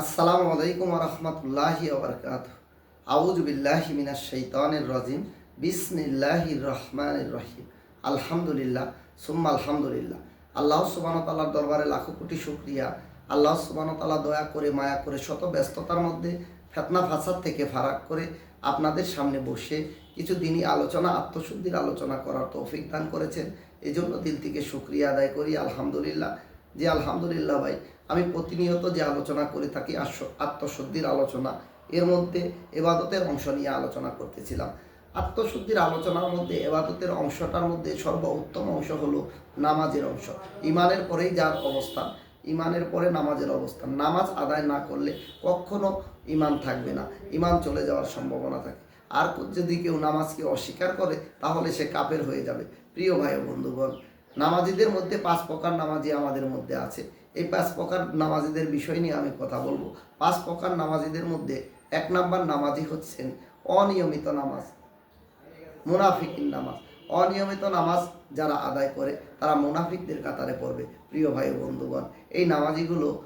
আসসালামু আলাইকুম রহমতুল্লাহি ওবরকাত আউজ বিল্লাহি মিনাশ শৈতানির রাজিম। বিসমিল্লাহির রহমানির রহিম। আলহামদুলিল্লাহ, সুম্মা আলহামদুলিল্লাহ। আল্লাহ সুবান তাল্লার দরবারে লাখো কোটি শুক্রিয়া। আল্লাহ সুবান তাল্লাহ দয়া করে, মায়া করে, শত ব্যস্ততার মধ্যে ফেতনা ফাসাদ থেকে ফারাক করে আপনাদের সামনে বসে কিছু দিনই আলোচনা, আত্মশুদ্ধির আলোচনা করার তৌফিক দান করেছেন। এই জন্য দিল থেকে শুক্রিয়া আদায় করি। আলহামদুলিল্লাহ যে আলহামদুলিল্লাহ ভাই, আমি প্রতিনিয়ত যে আলোচনা করে থাকি আত্মশুদ্ধির আলোচনা, এর মধ্যে এবাদতের অংশ নিয়ে আলোচনা করতেছিলাম। আত্মশুদ্ধির আলোচনার মধ্যে, এবাদতের অংশটার মধ্যে সর্ব উত্তম অংশ হলো নামাজের অংশ। ইমানের পরেই যার অবস্থান, ইমানের পরে নামাজের অবস্থান। নামাজ আদায় না করলে কখনো ইমান থাকবে না, ইমান চলে যাওয়ার সম্ভাবনা থাকে। আর যদি কেউ নামাজকে অস্বীকার করে, তাহলে সে কাপের হয়ে যাবে। প্রিয় ভাই বন্ধুগণ নামাজিদের মধ্যে পাঁচ প্রকার নামাজি আমাদের মধ্যে আছে। এই পাঁচ প্রকার নামাজিদের বিষয় নিয়ে আমি কথা বলব। পাঁচ প্রকার নামাজিদের মধ্যে এক নাম্বার নামাজি হচ্ছেন অনিয়মিত নামাজ মুনাফিকিন নামাজ। অনিয়মিত নামাজ যারা আদায় করে, তারা মুনাফিকদের কাতারে পড়বে। প্রিয় ভাই বন্ধুগণ, এই নামাজিগুলো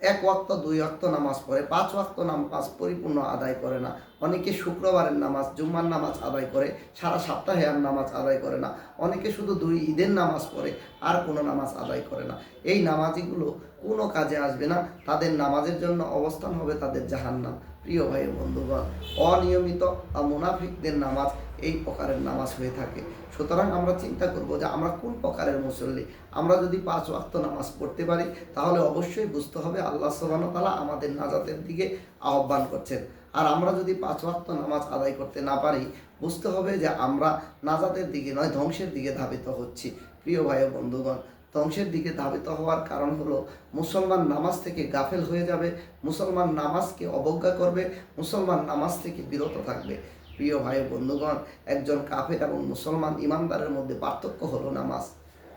এক ওয়াক্ত, দুই ওয়াক্ত নামাজ পড়ে, পাঁচ ওয়াক্ত নামাজ পরিপূর্ণ আদায় করে না। অনেকে শুক্রবারের নামাজ, জুম্মার নামাজ আদায় করে, সারা সপ্তাহে আর নামাজ আদায় করে না। অনেকে শুধু দুই ঈদের নামাজ পড়ে, আর কোনো নামাজ আদায় করে না। এই নামাজিগুলো কোনো কাজে আসবে না। তাদের নামাজের জন্য অবস্থান হবে তাদের জাহান্নাম। প্রিয় ভাই বন্ধুগণ, অনিয়মিত মুনাফিকদের নামাজ এই প্রকারের নামাজ হয়ে থাকে। সুতরাং আমরা চিন্তা করব যে আমরা কোন প্রকারের মুসল্লি? আমরা যদি পাঁচ ওয়াক্ত নামাজ পড়তে পারি, তাহলে অবশ্যই বুঝতে হবে আল্লাহ তাআলা আমাদের নাজাতের দিকে আহ্বান করছেন। আর আমরা যদি পাঁচ ওয়াক্ত নামাজ আদায় করতে না পারি, বুঝতে হবে যে আমরা নাজাতের দিকে নয়, ধ্বংসের দিকে ধাবিত হচ্ছি। প্রিয় ভাই ও বন্ধুগণ, ধ্বংসের দিকে ধাবিত হওয়ার কারণ হলো মুসলমান নামাজ থেকে গাফেল হয়ে যাবে, মুসলমান নামাজকে অবজ্ঞা করবে, মুসলমান নামাজ থেকে বিরত থাকবে। প্রিয় ভাই বন্ধুগণ, একজন কাফের এবং মুসলমান ইমানদারের মধ্যে পার্থক্য হলো নামাজ।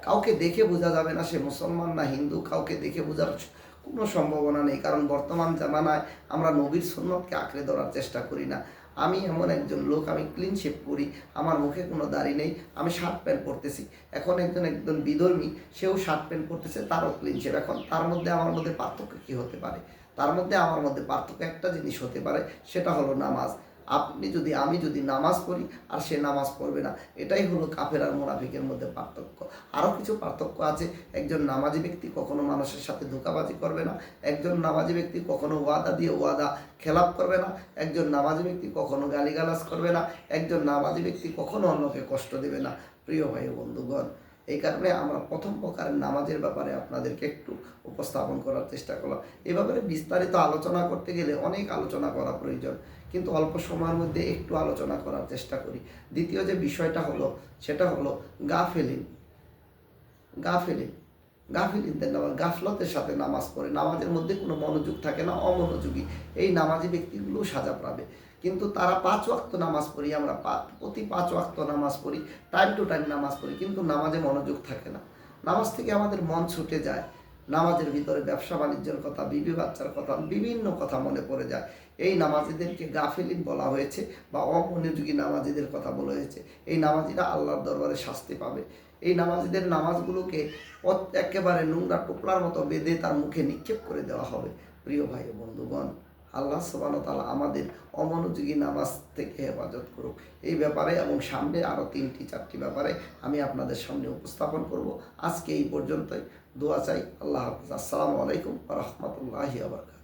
কাউকে দেখে বোঝা যাবে না সে মুসলমান না হিন্দু, কাউকে দেখে বোঝার কোনো সম্ভাবনা নেই। কারণ বর্তমান জামানায় আমরা নবীর সুন্নতকে আঁকড়ে ধরার চেষ্টা করি না। আমি এমন একজন লোক, আমি ক্লিন শেপ করি আমার মুখে কোনো দাড়ি নেই, আমি শার্ট প্যান্ট পরতেছি। এখন একজন একজন বিধর্মী, সেও শার্ট প্যান্ট পরতেছে, তারও ক্লিন শেপ এখন তার মধ্যে আমার মধ্যে পার্থক্য কী হতে পারে? তার মধ্যে আমার মধ্যে পার্থক্য একটা জিনিস হতে পারে, সেটা হলো নামাজ। আপনি যদি, আমি যদি নামাজ পড়ি আর সে নামাজ পড়বে না, এটাই হলো কাফের আর মোনাফিকের মধ্যে পার্থক্য। আরও কিছু পার্থক্য আছে, একজন নামাজি ব্যক্তি কখনো মানুষের সাথে ধোকাবাজি করবে না, একজন নামাজি ব্যক্তি কখনো ওয়াদা দিয়ে ওয়াদা খেলাপ করবে না, একজন নামাজি ব্যক্তি কখনো গালিগালাজ করবে না, একজন নামাজি ব্যক্তি কখনো অন্যকে কষ্ট দেবে না। প্রিয় ভাই বন্ধুগণ এই কারণে আমরা প্রথম প্রকারের নামাজের ব্যাপারে আপনাদেরকে একটু উপস্থাপন করার চেষ্টা করলাম। এ ব্যাপারে বিস্তারিত আলোচনা করতে গেলে অনেক আলোচনা করা প্রয়োজন, কিন্তু অল্প সময়ের মধ্যে একটু আলোচনা করার চেষ্টা করি। দ্বিতীয় যে বিষয়টা হলো, সেটা হলো গাফেলিন। গাফেলিন। গাফিলিনদের নামাজ, গাফলতের সাথে নামাজ পড়ে। নামাজের মধ্যে কোনো মনোযোগ থাকে না, অমনোযোগী। এই নামাজি ব্যক্তিগুলো সাজা পাবে। কিন্তু তারা পাঁচ ওয়াক্ত নামাজ পড়ি, আমরা প্রতি পাঁচ ওয়াক্ত নামাজ পড়ি, টাইম টু টাইম নামাজ পড়ি, কিন্তু নামাজে মনোযোগ থাকে না। নামাজ থেকে আমাদের মন ছুটে যায়, নামাজের ভিতরে ব্যবসা বাণিজ্যের কথা, বিবি বাচ্চার কথা, বিভিন্ন কথা মনে পড়ে যায়। এই নামাজিদেরকে গাফিলিন বলা হয়েছে বা অমনোযোগী নামাজিদের কথা বলা হয়েছে। এই নামাজিরা আল্লাহর দরবারে শাস্তি পাবে। এই নামাজিদের নামাজগুলোকে একেবারে নোংরা টোপলার মতো বেঁধে তার মুখে নিক্ষেপ করে দেওয়া হবে। প্রিয় ভাই বন্ধুগণ, আল্লাহ তাআলা আমাদের অমনোযোগী নামাজ থেকে হেফাজত করুক। এই ব্যাপারে এবং সামনে আরও তিনটি, চারটি ব্যাপারে আমি আপনাদের সামনে উপস্থাপন করব। আজকে এই পর্যন্তই। দোয়া চাই। আল্লাহ হাফিজ। আসসালামু আলাইকুম রহমতুল্লাহি আবরকাত